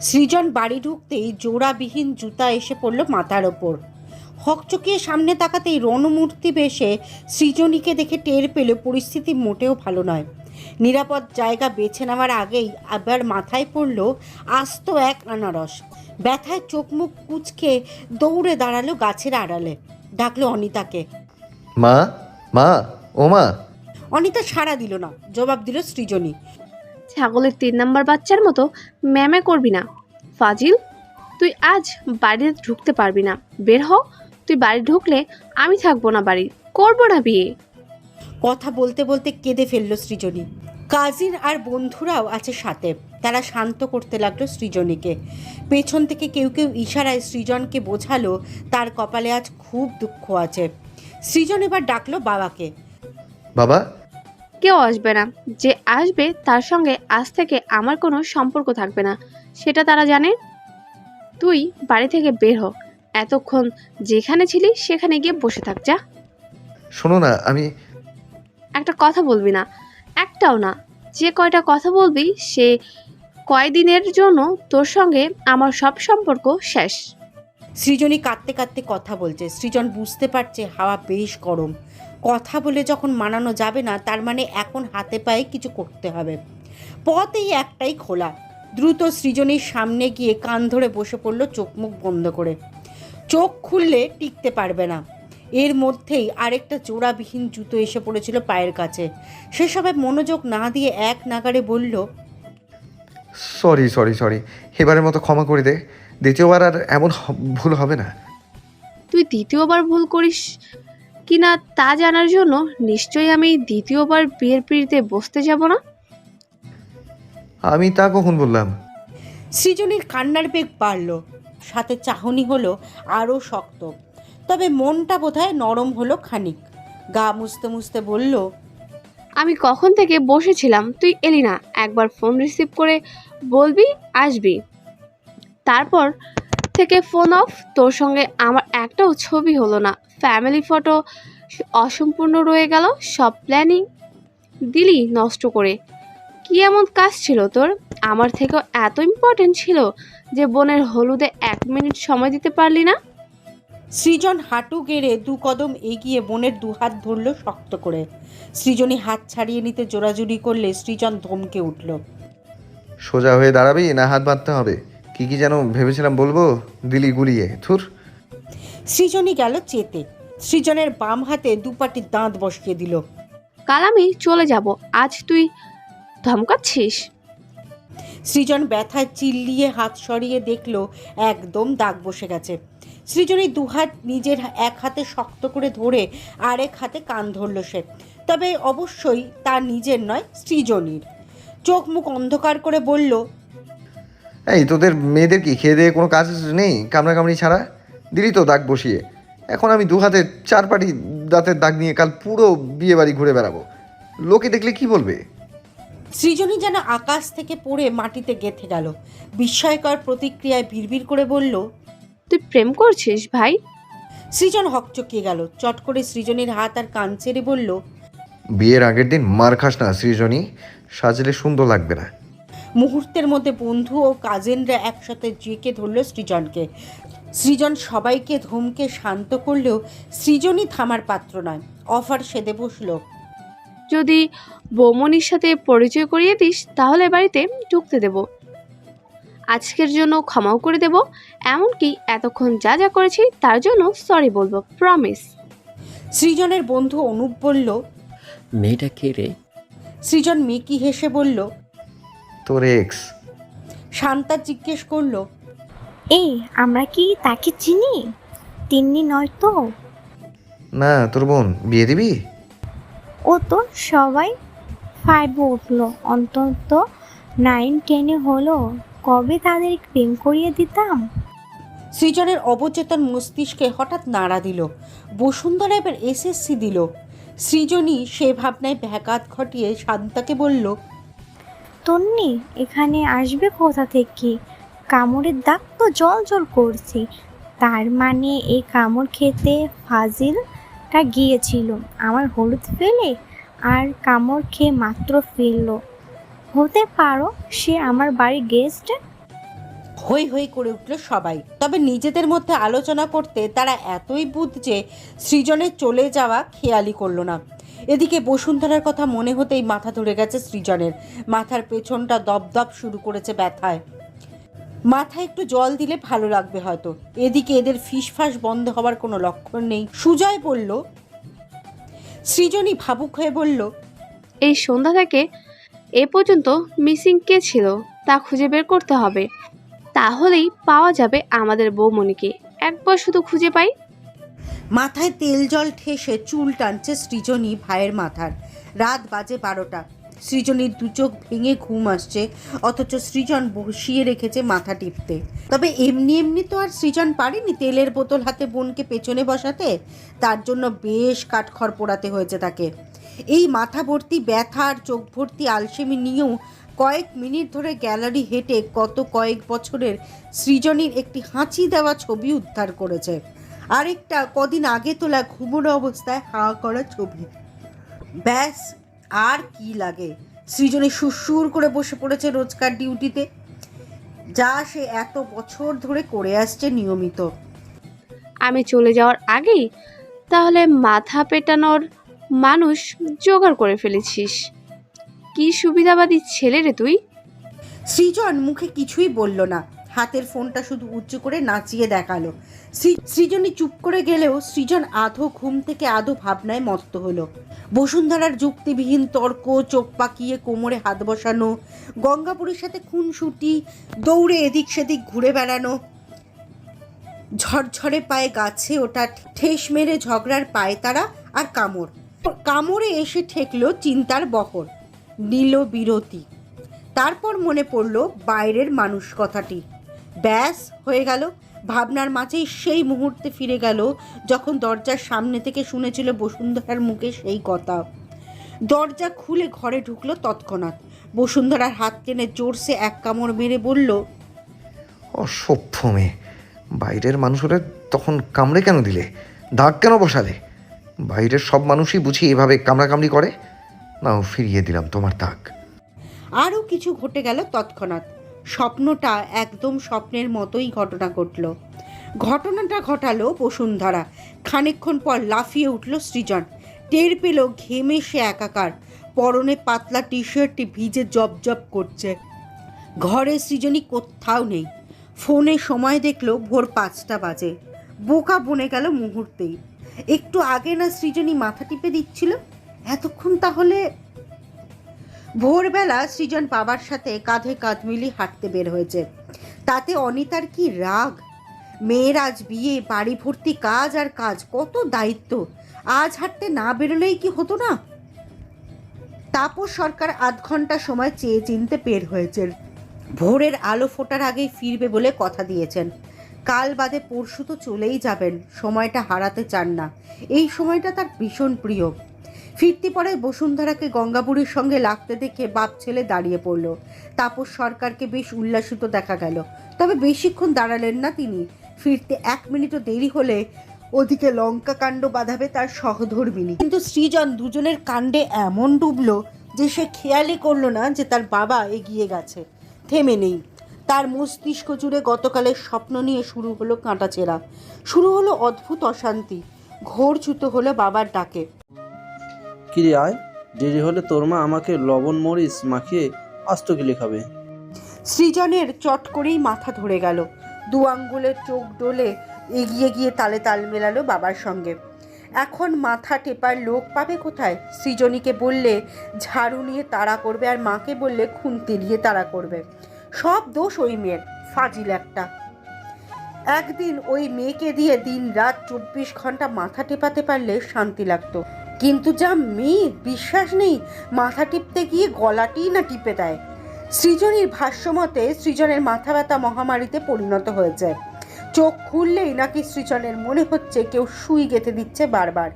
সৃজন বাড়ি ঢুকতেই জোড়াবিহীন জুতা এসে পড়ল মাথার ওপর। হকচকিয়ে সামনে তাকাতেই রণমূর্তি বেশে সৃজনীকে দেখে টের পেল, পরিস্থিতি মোটেও ভালো নয়। নিরাপদ জায়গা বেছে নেওয়ার আগেই আবার মাথায় পড়ল আস্ত এক আনারস। ব্যথায় চোখ মুখ কুচকে দৌড়ে দাঁড়াল গাছের আড়ালে। ডাকলো অনিতাকে। মা মা ও মা অনিতা সাড়া দিল না জবাব দিল সৃজনী। ছাগলের তিন নাম্বার বাচ্চার মতো ম্যামে করবি না। ফাজিল তুই আজ বাড়িতে ঢুকতে পারবি না। বের হ তুই বাড়ি ঢুকলে আমি থাকব না বাড়ি। করব না বিয়ে। কথা বলতে বলতে কেঁদে ফেলল সৃজনী। কাজিন আর বন্ধুরাও আছে সাথে তারা শান্ত করতে লাগল সৃজনীকে। পেছন থেকে কেউ কেউ ইশারায় সৃজনকে বোঝালো তার কপালে আজ খুব দুঃখ আছে। সৃজন এবার ডাকলো বাবাকে। বাবা? কেউ আসবে না। যে আসবে তার সঙ্গে আজ থেকে আমার কোনো সম্পর্ক থাকবে না। সেটা তারা জানে। তুই বাড়ি থেকে বের হ। এতক্ষণ যেখানে ছিলি সেখানে গিয়ে বসে থাক যা। শোনো না আমি একটা কথা বলবি না। একটাও না। যে কয়টা কথা বলবি সে কয়দিনের জন্য তোর সঙ্গে আমার সব সম্পর্ক শেষ। সৃজনী কাঁদতে কাঁদতে কথা বলছে। সৃজন বুঝতে পারছে হাওয়া বেশ গরম। কথা বলে যখন মানানো যাবে না তার মানে এখন হাতে পায়ে কিছু করতে হবে। পথ এই একটাই খোলা। দ্রুত সৃজনীর সামনে গিয়ে কান ধরে বসে পড়ল চোখ মুখ বন্ধ করে। চোখ খুললে টিকতে পারবে না। এর মধ্যেই আরেকটা জোড়াবিহীন জুতো এসে পড়েছিল পায়ের কাছে। সেসবে মনোযোগ না দিয়ে এক নাগারে বলল সরি সরি সরি এবারের মতো ক্ষমা করে দে। দ্বিতীয়বার আর এমন ভুল হবে না। তুই দ্বিতীয়বার ভুল করিস কিনা তা জানার জন্য নিশ্চয়ই আমি দ্বিতীয়বার বিয়ের পিড়িতে বসতে যাব না? আমি তা কখন বললাম? সৃজনীর কান্নার বেগ বাড়ল। সাথে চাহনি হলো আরও শক্ত। তবে মনটা বোধহয় নরম হলো খানিক। গা মুছতে মুছতে বলল আমি কখন থেকে বসেছিলাম? তুই এলি না। একবার ফোন রিসিভ করে বলবি আসবি। তারপর থেকে ফোন অফ তোর সঙ্গে আমার একটাও ছবি হলো না। ফ্যামিলি ফটো অসম্পূর্ণ রয়ে গেল সব প্ল্যানিং দিলি নষ্ট করে। কি এমন কাজ ছিল তোর? আমার থেকেও এত ইম্পর্টেন্ট ছিল যে বোনের হলুদে এক মিনিট সময় দিতে পারলি না? সৃজন হাঁটু গেড়ে দু কদম এগিয়ে বোনের দুহাত ধরল শক্ত করে। সৃজনী হাত ছাড়িয়ে নিতে জোরাজুরি করলে সৃজন ধমকে উঠল। সোজা হয়ে দাঁড়াবি না হাত বাঁধতে হবে? কি কি যেন ভেবেছিলাম বলব? দিলি গুলিয়ে। থুর সৃজনী গেল চেতে। সৃজনের বাম হাতে দুপাটি দাঁত বসিয়ে দিল। কাল আমি চলে যাব। আজ তুই ধমকাচ্ছিস? সৃজন ব্যথায় চিল্লিয়ে হাত সরিয়ে দেখল একদম দাগ বসে গেছে। সৃজনী দুহাত নিজের এক হাতে শক্ত করে ধরে আরেক হাতে কান ধরল সে। তবে অবশ্যই তার নিজের নয় সৃজনীর। চোখ মুখ অন্ধকার করে বলল এই তোদের মেয়েদের কি খেয়ে দিয়ে কোনো কাজ নেই কামড়াকামড়ি ছাড়া? দিলি তো দাগ বসিয়ে। এখন আমি দু হাতে চার পাটি দাঁতের দাগ নিয়ে কাল পুরো বিয়ে বাড়ি ঘুরে বেড়াবো। লোকে দেখলে কি বলবে? সৃজনী যেন আকাশ থেকে পড়ে মাটিতে গেঁথে গেল। বিস্ময়কর প্রতিক্রিয়ায় বিড়বিড় করে বলল তুই প্রেম করছিস ভাই? সৃজন হকচকিয়ে গেল। চট করে সৃজনীর হাত আর কান ছেড়ে বলল বিয়ের আগের দিন মার খাস না সৃজনী সাজলে সুন্দর লাগবে না। মুহূর্তের মধ্যে বন্ধু ও কাজিনরা একসাথে জেঁকে ধরল সৃজনকে। সৃজন সবাইকে ধমকে শান্ত করলেও সৃজনই থামার পাত্র নয়। অফার সেদে বসল। যদি বৌমনির সাথে পরিচয় করিয়ে দিস তাহলে বাড়িতে ঢুকতে দেব। আজকের জন্য ক্ষমাও করে দেব। এমনকি এতক্ষণ যা যা করেছি তার জন্য সরি বলব প্রমিস সৃজনের বন্ধু অনুপ বলল মেয়েটা কে রে? সৃজন মেকি হেসে বলল তোর এক্স শান্তা জিজ্ঞেস করল এই আমরা কি তাকে চিনি? তিন্নি নয় তো? না তোর বোন বিয়ে দিবি? ও তো সবাই ফাইভে উঠল। অন্তত নাইন টেনে হলো। কবে তাদের প্রেম করিয়ে দিতাম? সৃজনের অবচেতন মস্তিষ্কে হঠাৎ নাড়া দিল। বসুন্ধরা এবার এসএসসি দিল। সৃজনী সে ভাবনায় ব্যাঘাত ঘটিয়ে শান্তাকে বলল তন্নি, এখানে আসবে কোথা থেকে? কামড়ের দাগ তো জল জল করছে। তার মানে এই কামড় খেতে ফাজিলটা গিয়েছিল। আমার হলুদ ফেলে আর কামড় খেয়ে মাত্র ফিরল। হতে পারো, সে আমার বাড়ির গেস্ট হই হই করে উঠল সবাই। তবে নিজেদের মধ্যে আলোচনা করতে তারা এতই বুধ যে সৃজনের চলে যাওয়া খেয়ালি করল না। এদিকে বসুন্ধরার কথা মনে হতেই মাথা ধরে গেছে সৃজনের। মাথার পেছনটা দপদপ শুরু করেছে ব্যথায়। মাথায় একটু জল দিলে ভালো লাগবে হয়তো। এদিকে এদের ফিসফাস বন্ধ হওয়ার কোনো লক্ষণ নেই। সুজয় বলল, সৃজনী ভাবুক হয়ে বলল, এই সন্ধ্যা থেকে এ পর্যন্ত মিসিং কে ছিল? তা খুঁজে বের করতে হবে। তাহলেই পাওয়া যাবে আমাদের বৌমণিকে। একবার শুধু খুঁজে পাই মাথায় তেল জল ঠেসে চুল টানছে সৃজনী ভাইয়ের মাথার। রাত বাজে বারোটা। সৃজনীর দু চোখ ভেঙে ঘুম আসছে, অথচ সৃজন বসিয়ে রেখেছে মাথা টিপতে। তবে এমনি এমনি তো আর সৃজন পারেনি তেলের বোতল হাতে বোনকে পেছনে বসাতে। তার জন্য বেশ কাঠখড় পোড়াতে হয়েছে তাকে। এই মাথা ভর্তি ব্যথা আর চোখ ভর্তি আলসেমি নিয়েও কয়েক মিনিট ধরে গ্যালারি হেঁটে গত কয়েক বছরের সৃজনীর একটি হাঁচি দেওয়া ছবি উদ্ধার করেছে। আরেকটা কদিন আগে তোলা ঘুমোনো অবস্থায় হাওয়া করা ছবি। ব্যাস আর কি লাগে? সৃজনী সুরসুর করে বসে পড়েছে রোজকার ডিউটিতে। যা সে এত বছর ধরে করে আসছে নিয়মিত। আমি চলে যাওয়ার আগেই তাহলে মাথা পেটানোর মানুষ জোগাড় করে ফেলেছিস। কি সুবিধাবাদী ছেলে রে তুই? সৃজন মুখে কিছুই বলল না। হাতের ফোনটা শুধু উঁচু করে নাচিয়ে দেখাল। সৃজনী চুপ করে গেলেও সৃজন আধো ঘুম থেকে আধো ভাবনায় মত্ত হলো। বসুন্ধরার যুক্তিবিহীন তর্ক, চোখ পাকিয়ে কোমরে হাত বসানো, গঙ্গাপুরীর সাথে খুনসুটি, দৌড়ে এদিক সেদিক ঘুরে বেড়ানো, ঝরঝরে পায়ে গাছে ওটা ঠেস মেরে ঝগড়ার পায়ে তারা আর কামড়। কামড়ে এসে ঠেকলো চিন্তার বহর, নীল বিরতি। তারপর মনে পড়ল বাইরের মানুষ কথাটি। ব্যাস হয়ে গেল। ভাবনার মাঝেই সেই মুহূর্তে ফিরে গেল যখন দরজার সামনে থেকে শুনেছিল বসুন্ধরার মুখে সেই কথা। দরজা খুলে ঘরে ঢুকলো তৎক্ষণাৎ। বসুন্ধরার হাত টেনে জোরসে এক কামড় মেরে বলল অসভ্য মেয়ে বাইরের মানুষেরা তখন কামড়ে কেন দিলে? দাগ কেন বসালে? বাইরের সব মানুষই বুঝি এভাবে কামড়াকামড়ি করে? নাও ফিরিয়ে দিলাম তোমার দাগ। আরও কিছু ঘটে গেল তৎক্ষণাৎ। স্বপ্নটা একদম স্বপ্নের মতোই ঘটনা ঘটল। ঘটনাটা ঘটালো বসুন্ধরা। খানিকক্ষণ পর লাফিয়ে উঠল সৃজন। টের পেল ঘেমে সে একাকার। পরনে পাতলা টি শার্টটি ভিজে জব জব করছে। ঘরে সৃজনী কোথাও নেই। ফোনে সময় দেখল ভোর পাঁচটা বাজে। বোকা বনে গেল মুহূর্তেই। একটু আগে না সৃজনী মাথা টিপে দিচ্ছিল? এতক্ষণ তাহলে ভোরবেলা সৃজন বাবার সাথে কাঁধে কাঁধ মিলিয়ে হাঁটতে বের হয়েছে। তাতে অনিতার কি রাগ? মেয়ের আজ বিয়ে, বাড়ি ভর্তি কাজ আর কাজ, কত দায়িত্ব। আজ হাঁটতে না বেরোলেই কি হতো না? তাপস সরকার আধ ঘণ্টা সময় চেয়ে চিনতে বের হয়েছেন ভোরের আলো ফোটার আগেই ফিরবে বলে কথা দিয়েছেন। কাল বাদে পরশু তো চলেই যাবেন, সময়টা হারাতে চান না। এই সময়টা তার ভীষণ প্রিয়। ফিরতি পরে বসুন্ধরাকে গঙ্গাবুড়ির সঙ্গে লাগতে দেখে বাপ ছেলে দাঁড়িয়ে পড়ল। তাপস সরকারকে বেশ উল্লাসিত দেখা গেল। তবে বেশিক্ষণ দাঁড়ালেন না তিনি। ফিরতে এক মিনিটও দেরি হলে ওদিকে লঙ্কা কাণ্ড বাঁধাবে তার সহধর্মিনী। কিন্তু সৃজন দুজনের কাণ্ডে এমন ডুবলো যে সে খেয়ালই করল না যে তার বাবা এগিয়ে গেছে। থেমে নেই। তার মস্তিষ্ক জুড়ে গতকালের স্বপ্ন নিয়ে শুরু হলো কাঁটাচেরা শুরু হলো অদ্ভুত অশান্তি। ঘোর ছুতো হলো বাবার ডাকে। কিরে আয়। দেরি হলে তোর মা আমাকে লবণ মরিচ মাখিয়ে আস্ত গিলে খাবে সৃজনের চট করেই মাথা ধরে গেল। দু আঙ্গুলের চোখ ডোলে এগিয়ে গিয়ে তালে তাল মেলালো বাবার সঙ্গে। এখন মাথা টেপার লোক পাবে কোথায়? সৃজনীকে বললে, ঝাড়ু নিয়ে তাড়া করবে আর মাকে বললে খুন্তি দিয়ে তাড়া করবে। সব দোষ ওই মেয়ের, ফাজিল একটা। একদিন ওই মেয়েকে দিয়ে দিন রাত চব্বিশ ঘণ্টা মাথা টেপাতে পারলে শান্তি লাগতো। কিন্তু যা মেয়ে, বিশ্বাস নেই, মাথা টিপতে গিয়ে গলাটিই না টিপে দেয়। সৃজনীর ভাষ্যমতে সৃজনের মাথা ব্যথা মহামারীতে পরিণত হয়েছে। চোখ খুললেই নাকি সৃজনের মনে হচ্ছে কেউ সুই গেঁথে দিচ্ছে বারবার।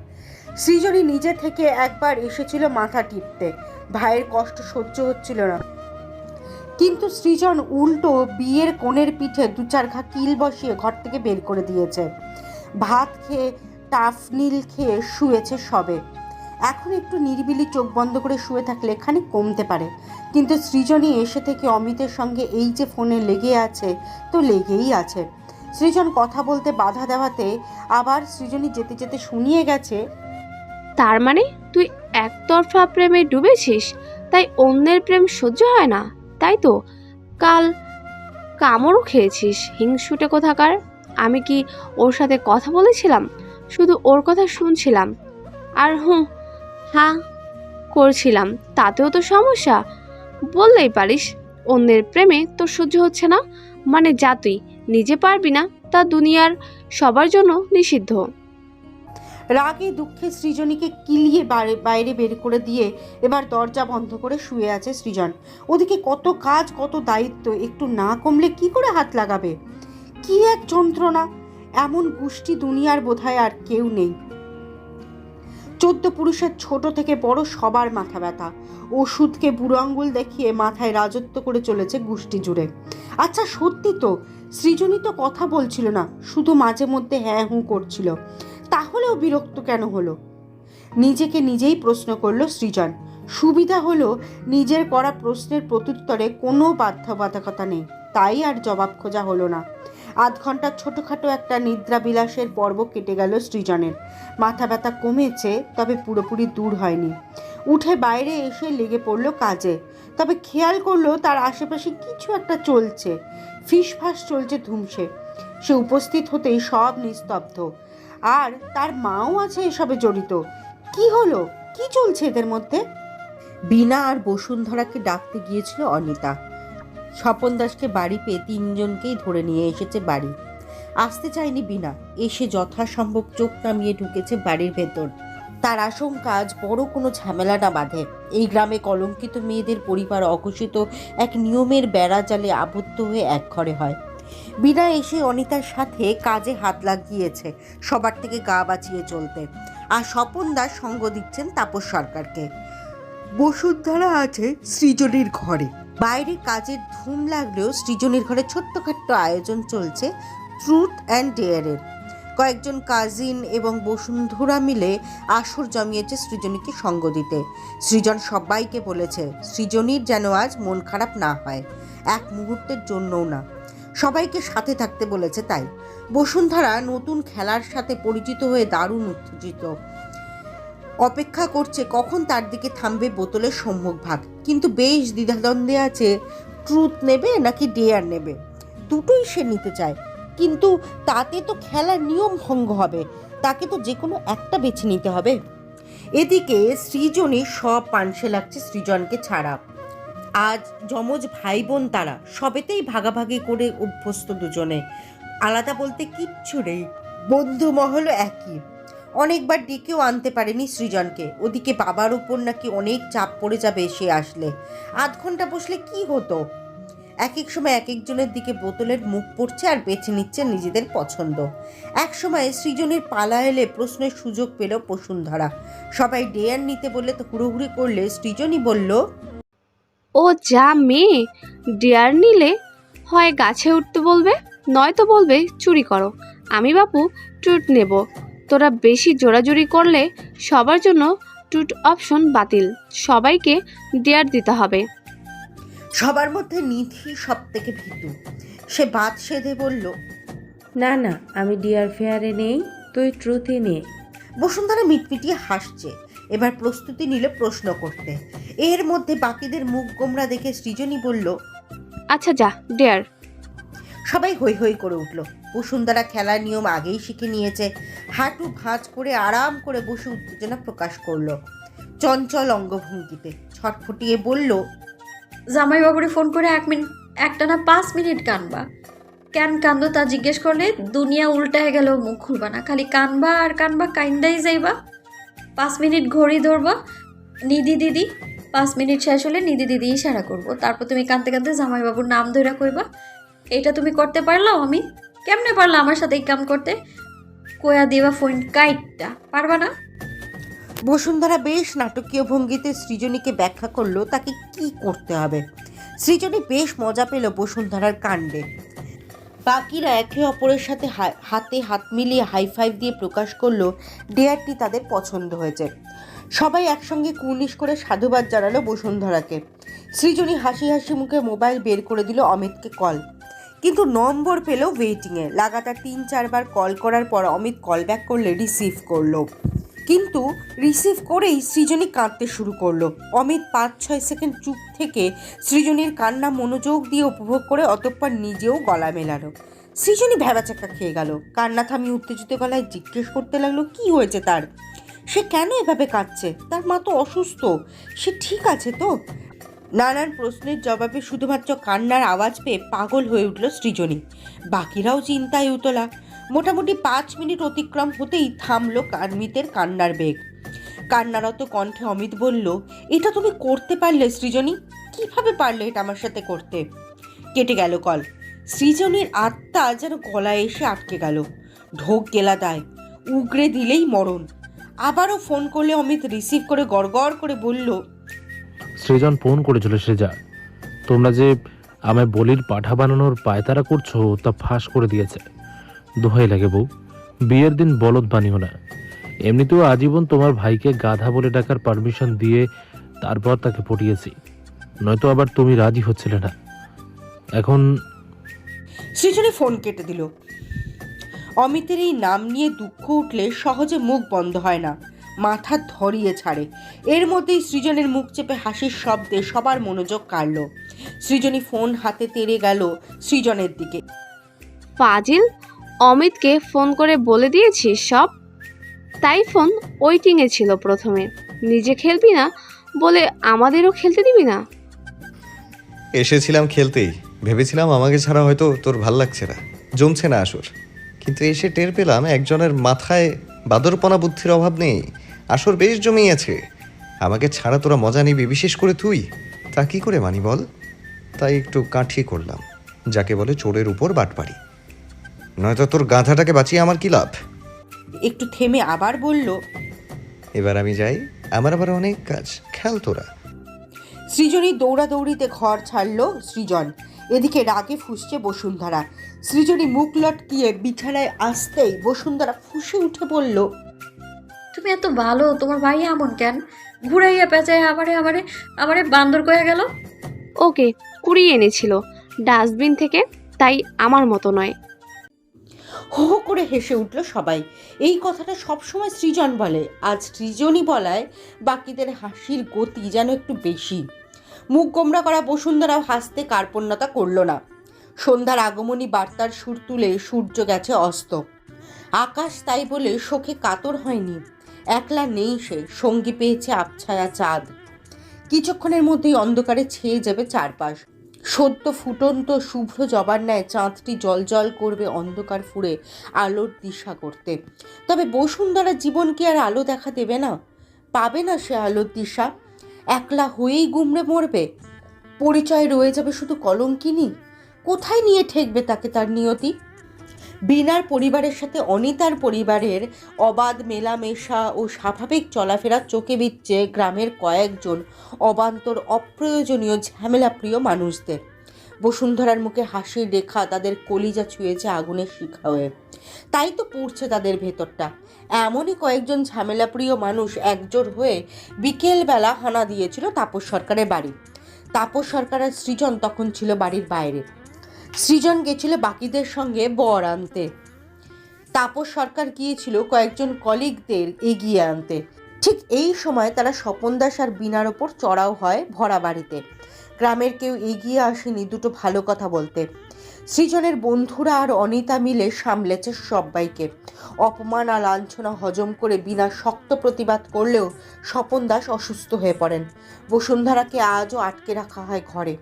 সৃজনী নিজে থেকে একবার এসেছিল মাথা টিপতে। ভাইয়ের কষ্ট সহ্য হচ্ছিল না। কিন্তু সৃজন উল্টো বিয়ের কোণের পিঠে দু চার ঘা কিল বসিয়ে ঘর থেকে বের করে দিয়েছে। ভাত খেয়ে টাফনিল খেয়ে শুয়েছে সবে। এখন একটু নিরিবিলি চোখ বন্ধ করে শুয়ে থাকলে খানিক কমতে পারে। কিন্তু সৃজনী এসে থেকে অমিতের সঙ্গে এই যে ফোনে লেগে আছে, তো লেগেই আছে। সৃজন কথা বলতে বাধা দেওয়াতে আবার সৃজনী যেতে যেতে শুনিয়ে গেছে, তার মানে তুই একতরফা প্রেমে ডুবেছিস? তাই অন্যের প্রেম সহ্য হয় না, তাই তো? কাল কামড়ও খেয়েছিস, হিংসুটে কোথাকার? আমি কি ওর সাথে কথা বলেছিলাম? শুধু ওর কথা শুনছিলাম। আর হুঁ হ্যাঁ করছিলাম। তাতেও তো সমস্যা। বললেই পারিস, অন্যের প্রেমে তোর সহ্য হচ্ছে না। মানে যা তুই নিজে পারবি না, তা দুনিয়ার সবার জন্য নিষিদ্ধ। রাগে দুঃখে সৃজনীকে কিলিয়ে বাইরে বের করে দিয়ে এবার দরজা বন্ধ করে শুয়ে আছে সৃজন। ওদিকে কত কাজ, কত দায়িত্ব, একটু না কমলে কি করে হাত লাগাবে? কি এক যন্ত্রণা এমন গোষ্ঠী দুনিয়ার বোধহয় আর কেউ নেই। চোদ্দ পুরুষের ছোট থেকে বড় সবার মাথা ব্যথা। ওষুধকে বুড়ো আঙ্গুল দেখিয়ে মাথায় রাজত্ব করে চলেছে গোষ্ঠী জুড়ে। আচ্ছা সত্যি তো, সৃজনী তো কথা বলছিল না, শুধু মাঝে মধ্যে হ্যাঁ হুঁ করছিল। তাহলেও বিরক্ত কেন হলো? নিজেকে নিজেই প্রশ্ন করল সৃজন। সুবিধা হলো, নিজের করা প্রশ্নের প্রত্যুত্তরে কোনো বাধ্যবাধকতা নেই। তাই আর জবাব খোঁজা হলো না। আধ ঘণ্টার ছোটোখাটো একটা নিদ্রা বিলাসের পর্ব কেটে গেল সৃজনের। মাথা ব্যথা কমেছে, তবে পুরোপুরি দূর হয়নি। উঠে বাইরে এসে লেগে পড়ল কাজে। তবে খেয়াল করল তার আশেপাশে কিছু একটা চলছে। ফিসফাস চলছে ধুমসে। সে উপস্থিত হতেই সব নিস্তব্ধ। আর তার মাও আছে এসবে জড়িত। কি হলো? কি চলছে এদের মধ্যে? বিনা আর বসুন্ধরাকে ডাকতে গিয়েছিল অনিতা। স্বপন দাসকে বাড়ি পেয়ে তিনজনকেই ধরে নিয়ে এসেছে বাড়ি। আসতে চায়নি বিনা। এসে যথাসম্ভব চোখ নামিয়ে ঢুকেছে বাড়ির ভেতর। তার আশঙ্কা, আজ বড় কোনো ঝামেলা না বাঁধে। এই গ্রামে কলঙ্কিত মেয়েদের পরিবার অঘোষিত এক নিয়মের বেড়া জালে আবদ্ধ হয়ে এক ঘরে হয়। বিনা এসে অনিতার সাথে কাজে হাত লাগিয়েছে সবার থেকে গা বাঁচিয়ে চলতে। আর স্বপন দাস সঙ্গ দিচ্ছেন তাপস সরকারকে। বসুন্ধরা আছে সৃজনীর ঘরে। বাইরে কাজের ধুম লাগলেও সৃজনীর ঘরে ছোট্টখাট্ট আয়োজন চলছে ট্রুথ অ্যান্ড ডেয়ারের। কয়েকজন কাজিন এবং বসুন্ধরা মিলে আসর জমিয়েছে সৃজনীকে সঙ্গ দিতে। সৃজন সবাইকে বলেছে, সৃজনীর যেন আজ মন খারাপ না হয়, এক মুহূর্তের জন্যও না। সবাইকে সাথে থাকতে বলেছে তাই। বসুন্ধরা নতুন খেলার সাথে পরিচিত হয়ে দারুণ উত্তেজিত। অপেক্ষা করছে কখন তার দিকে থামবে বোতলের সম্মুখ ভাগ কিন্তু বেশ দ্বিধাদ্বন্দ্বে আছে ট্রুথ নেবে নাকি ডেয়ার নেবে? দুটোই সে নিতে চায়। কিন্তু তাতে তো খেলার নিয়ম ভঙ্গ হবে, তাকে তো যে কোনো একটা বেছে নিতে হবে। এদিকে সৃজনী সব পানসে লাগছে সৃজনকে ছাড়া। আজ যমজ ভাই বোন তারা সবেতেই ভাগাভাগি করে অভ্যস্ত দুজনে। আলাদা বলতে কিচ্ছু নেই বন্ধু মহলও একই। অনেকবার ডেকেও আনতে পারেনি সৃজনকে। ওদিকে বাবার উপর নাকি অনেক চাপ পড়ে যাবে সে আসলে। আধ ঘণ্টা বসলে কি হতো? এক এক সময় এক একজনের দিকে বোতলের মুখ পড়ছে আর বেছে নিচ্ছে নিজেদের পছন্দ। এক সময় সৃজনের পালা এলে প্রশ্নের সুযোগ পেল বসুন্ধরা। সবাই ডেয়ার নিতে বললে তো হুড়োহুড়ি করলে সৃজনই বলল, ও যা মেয়ে, ডেয়ার নিলে হয় গাছে উঠতে বলবে, নয়তো বলবে চুরি করো। আমি বাপু ট্রুট নেব। তোরা বেশি জোরাজুরি করলে সবার জন্য ট্রুট অপশন বাতিল। সবাইকে ডেয়ার দিতে হবে। সবার মধ্যে নিধি সব থেকে ভীতু। সে বাদ সেধে বলল না না আমি ডিয়ার ফেয়ারে নেই তুই ট্রুথে নে। বসুন্ধরা মিটমিটিয়ে হাসছে। এবার প্রস্তুতি নিল প্রশ্ন করতে। এর মধ্যে বাকিদের মুখ গোমরা দেখে সৃজনী বলল আচ্ছা যা ডেয়ার সবাই হৈ হৈ করে উঠল। বসুন্ধরা খেলার নিয়ম আগেই শিখে নিয়েছে। হাঁটু ভাঁজ করে আরাম করে বসে উত্তেজনা প্রকাশ করল। চঞ্চল অঙ্গভঙ্গিতে ছটফটিয়ে বলল, জামাইবাবুরে ফোন করে এক মিনিট একটা না পাঁচ মিনিট কানবা। কেন কান্দো তা জিজ্ঞেস করলে দুনিয়া উল্টায় গেল, মুখ খুলবা না। খালি কানবা আর কানবা কাইন্দাই যাইবা। পাঁচ মিনিট ঘড়ি ধরবা নিদি দিদি। পাঁচ মিনিট শেষ হলে নিদি দিদি ইশারা করব। তারপর তুমি কানতে কানতে জামাইবাবুর নাম ধরে কইবা এটা তুমি করতে পারলাও আমি? কেমনে পারলা আমার সাথে এই কাম করতে? কোয়া দেওয়া ফোন কাইটটা, পারবা না? বসুন্ধরা বেশ নাটকীয় ভঙ্গিতে সৃজনীকে ব্যাখ্যা করল তাকে কি করতে হবে। সৃজনী বেশ মজা পেল বসুন্ধরার কাণ্ডে। বাকিরা একে অপরের সাথে হাতে হাত মিলিয়ে হাই ফাইভ দিয়ে প্রকাশ করল ডেয়ারটি তাদের পছন্দ হয়েছে। সবাই একসঙ্গে কুর্নিশ করে সাধুবাদ জানালো বসুন্ধরাকে। সৃজনী হাসি হাসি মুখে মোবাইল বের করে দিল অমিতকে কল। কিন্তু নম্বর পেল ওয়েটিংয়ে লাগাতার তিন, চারবার কল করার পর অমিত কল ব্যাক করলে রিসিভ করল। কিন্তু রিসিভ করেই সৃজনী কাঁদতে শুরু করল। অমিত পাঁচ, ছয় সেকেন্ড চুপ থেকে সৃজনীর কান্না মনোযোগ দিয়ে উপভোগ করে অতঃপর নিজেও গলা মেলালো। সৃজনী ভেবাচাক্কা খেয়ে গেল। কান্না থামিয়ে উত্তেজিত গলায় জিজ্ঞেস করতে লাগল, কি হয়েছে তার? সে কেন এভাবে কাঁদছে? তার মা তো অসুস্থ। সে ঠিক আছে তো? নানান প্রশ্নের জবাবে শুধুমাত্র কান্নার আওয়াজ পেয়ে পাগল হয়ে উঠল সৃজনী। বাকিরাও চিন্তায় উতলা। মোটামুটি পাঁচ মিনিট অতিক্রম হতেই থামলো কার্মিতের কান্নার বেগ। কান্নারত কণ্ঠে অমিত বলল, এটা তুমি করতে পারলে সৃজনী? কীভাবে পারলে এটা আমার সাথে করতে? কেটে গেল কল। সৃজনীর আত্মা যেন গলায় এসে আটকে গেল। ঢোক গেলা দায় উগরে দিলেই মরণ। আবারও ফোন করলে অমিত রিসিভ করে গড়গড় করে বলল সৃজন ফোন করেছিল সেজা। তোমরা যে আমায় বলির পাঠা বানানোর পায়তারা করছ, তা ফাঁস করে দিয়েছে। দোহাই লাগে বউ, বিয়ের দিন বলদ বানিও না। এমনিতেও আজীবন তোমার ভাইকে গাধা বলে ডাকার পারমিশন দিয়ে তারপর তাকে পটিয়েছি। নয়তো আবার তুমি রাজি হচ্ছিলে না। এখন সৃজনী ফোন কেটে দিল। অমিতের এই নাম নিয়ে দুঃখ উঠলে সহজে মুখ বন্ধ হয় না। মাথা ধরিয়ে ছাড়ে। এর মধ্যেই সৃজনের মুখ চেপে হাসির শব্দে সবার মনোযোগ কাড়ল। সৃজনী ফোন হাতে তেড়ে গেল সৃজনের দিকে। ফাজিল অমিতকে ফোন করে বলে দিয়েছিস সব? তাই ফোন ওয়েটিংয়ে ছিল প্রথমে। নিজে খেলবি না? বলে আমাদেরও খেলতে দিবি না? এসেছিলাম খেলতেই। ভেবেছিলাম আমাকে ছাড়া হয়তো তোর ভালো লাগছে না। জমছে না আসর কিন্তু এসে টের পেলাম একজনের মাথায় বাদরপনা বুদ্ধির অভাব নেই। আসর বেশ জমিয়েছে। আমাকে ছাড়া তোরা মজা নিবি বিশেষ করে তুই। তা কি করে মানি বল? তাই একটু কাঠি করলাম যাকে বলে চোরের উপর বাটপাড়ি। নয়তো তোর গাধাটাকে বাঁচিয়ে আমার কি লাভ? একটু থেমে আবার বলল এবার আমি যাই আমার আবার অনেক কাজ। খেল তোরা। সৃজনী দৌড়াদৌড়িতে ঘর ছাড়লো সৃজন। এদিকে রাগে ফুসছে বসুন্ধরা। সৃজনী মুখ লটকিয়ে বিছানায় আসতেই বসুন্ধরা ফুসে উঠে বলল তুমি এত ভালো তোমার ভাই এমন কেন? ঘুরাইয়া পেঁচায় আমারে আমারে আমারে বান্দর কয়ে গেল। ওকে কুড়িয়ে এনেছিল। ডাস্টবিন থেকে তাই আমার মতো নয়। হো হো করে হেসে উঠল সবাই। এই কথাটা সবসময় সৃজন বলে। আজ সৃজনই বলায় বাকিদের হাসির গতি যেন একটু বেশি। মুখ গোমরা করা বসুন্ধরাও হাসতে কার্পণ্যতা করল না। সন্ধ্যার আগমনী বার্তার সুর তুলে সূর্য গেছে অস্ত। আকাশ তাই বলে শোকে কাতর হয়নি। একলা নেই সে। সঙ্গী পেয়েছে আবছায়া চাঁদ। কিছুক্ষণের মধ্যেই অন্ধকারে ছেয়ে যাবে চারপাশ। সদ্য ফুটন্ত শুভ্র জবার ন্যায় চাঁদটি জল করবে অন্ধকার ফুঁড়ে আলোর দিশা করতে। তবে বসুন্ধরা জীবন কি আর আলো দেখা দেবে না? পাবে না সে আলোর দিশা? একলা হয়েই গুমড়ে মরবে? পরিচয় রয়ে যাবে শুধু কলঙ্কিনী? কোথায় নিয়ে ঠেকবে তাকে তার নিয়তি? বিনার পরিবারের সাথে অনিতার পরিবারের অবাধ মেলামেশা ও স্বাভাবিক চলাফেরা চোখে বিচ্ছে গ্রামের কয়েকজন অবান্তর অপ্রয়োজনীয় ঝামেলাপ্রিয় মানুষদের। বসুন্ধরার মুখে হাসির রেখা তাদের কলিজা ছুঁয়েছে আগুনের শিখা হয়ে তাই তো পুড়ছে তাদের ভেতরটা। এমনই কয়েকজন ঝামেলাপ্রিয় মানুষ একজোট হয়ে বিকেলবেলা হানা দিয়েছিল তাপস সরকারের বাড়ি। তাপস সরকারের সৃজন তখন ছিল বাড়ির বাইরে। সৃজন গেছিল বাকিদের সঙ্গে বর আনতে। তাপস সরকার গিয়েছিল কয়েকজন কলিগদের এগিয়ে আনতে। ঠিক এই সময় তারা স্বপন দাস আর বিনার ওপর চড়াও হয় ভরা বাড়িতে। গ্রামের কেউ এগিয়ে আসেনি দুটো ভালো কথা বলতে। সৃজনের বন্ধুরা আর অনিতা মিলে সামলেছে সবাইকে। অপমান আর লাঞ্ছনা হজম করে বিনা শক্ত প্রতিবাদ করলেও স্বপন দাস অসুস্থ হয়ে পড়েন। বসুন্ধরাকে আজও আটকে রাখা হয় ঘরে।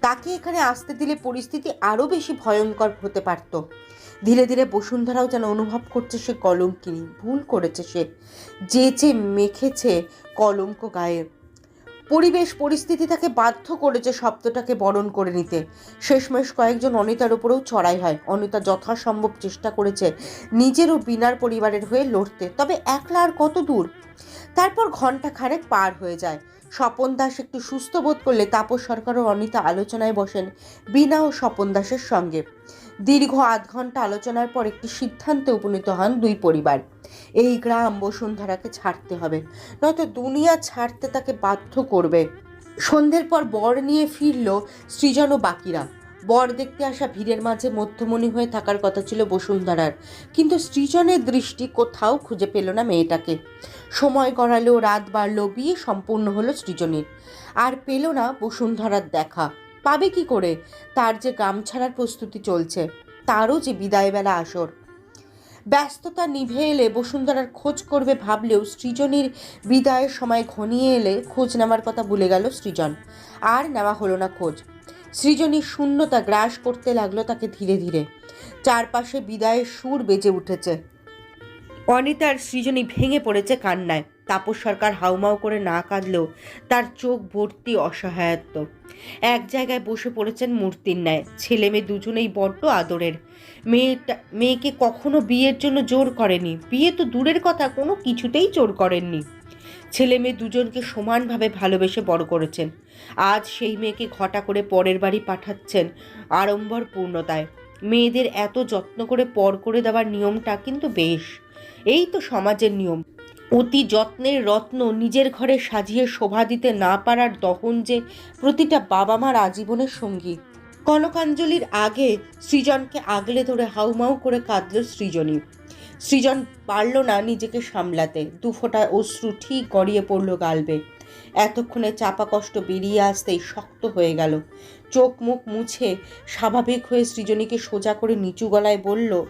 তাকে এখানে আসতে দিলে পরিস্থিতি আরও বেশি ভয়ঙ্কর হতে পারত। ধীরে ধীরে বসুন্ধরাও যেন অনুভব করছে সে কলঙ্কিনী, ভুল করেছে সে। যে যে মেখেছে কলঙ্ক গায়ে। পরিবেশ, পরিস্থিতি তাকে বাধ্য করেছে শব্দটাকে বরণ করে নিতে। শেষমেশ কয়েকজন অনিতার উপরেও চড়াই হয়। অনিতা যথাসম্ভব চেষ্টা করেছে নিজেরও বিনার পরিবারের হয়ে লড়তে। তবে একলা আর কত দূর? তারপর ঘণ্টা খানেক পার হয়ে যায়। স্বপন দাস একটু সুস্থ বোধ করলে তাপস সরকার ও অনিতা আলোচনায় বসেন বিনা ও স্বপন দাসের সঙ্গে। দীর্ঘ আধ ঘণ্টা আলোচনার পর একটি সিদ্ধান্তে উপনীত হন দুই পরিবার। এই গ্রাম বসুন্ধরাকে ছাড়তে হবে, নয়তো দুনিয়া ছাড়তে তাকে বাধ্য করবে। সন্ধ্যের পর বর নিয়ে ফিরল সৃজন ও বাকিরা। বর দেখতে আসা ভিড়ের মাঝে মধ্যমণি হয়ে থাকার কথা ছিল বসুন্ধরার। কিন্তু সৃজনের দৃষ্টি কোথাও খুঁজে পেল না মেয়েটাকে। সময় গড়ালো, রাত বাড়লো, বিয়ে সম্পূর্ণ হলো সৃজনীর। আর পেল না বসুন্ধরার দেখা। পাবে কি করে? তার যে গাম ছাড়ার প্রস্তুতি চলছে, তারও যে বিদায়বেলা আসর। ব্যস্ততা নিভে এলে বসুন্ধরার খোঁজ করবে ভাবলেও সৃজনীর বিদায়ের সময় ঘনিয়ে এলে খোঁজ নেওয়ার কথা ভুলে গেল সৃজন। আর নেওয়া হলো না খোঁজ। সৃজনীর শূন্যতা গ্রাস করতে লাগল তাকে ধীরে ধীরে। চারপাশে বিদায়ের সুর বেজে উঠেছে। অনিতার সৃজনী ভেঙে পড়েছে কান্নায়। তাপস সরকার হাউমাউ করে না কাঁদলেও তার চোখ ভর্তি অসহায়ত্ব। এক জায়গায় বসে পড়েছেন মূর্তির ন্যায়। ছেলে মেয়ে দুজনেই বড্ড আদরের। মেয়েটা মেয়েকে কখনো বিয়ের জন্য জোর করেনি। বিয়ে তো দূরের কথা, কোনো কিছুতেই জোর করেননি। ছেলে মেয়ে দুজনকে সমানভাবে ভালোবেসে বড় করেছেন। আজ সেই মেয়েকে ঘটা করে পরের বাড়ি পাঠাচ্ছেন আড়ম্বর পূর্ণতায়। মেয়েদের এত যত্ন করে পর করে দেওয়ার নিয়মটা কিন্তু বেশ। এই তো সমাজের নিয়ম। অতি যত্নের রত্ন নিজের ঘরে সাজিয়ে শোভা দিতে না পারার দহন যে প্রতিটা বাবা মার আজীবনের সঙ্গী। কনকাঞ্জলির আগে সৃজনকে আগলে ধরে হাউমাউ করে কাঁদল সৃজনী। সৃজন পারল না নিজেকে সামলাতে। দুফোঁটা অশ্রু ঠিক গড়িয়ে পড়ল গালবে। এতক্ষণে চাপা কষ্ট বেরিয়ে আসতেই শক্ত হয়ে গেল। চোখ মুখ মুছে স্বাভাবিক হয়ে সৃজনীকে সোজা করে নিচু গলায় বলল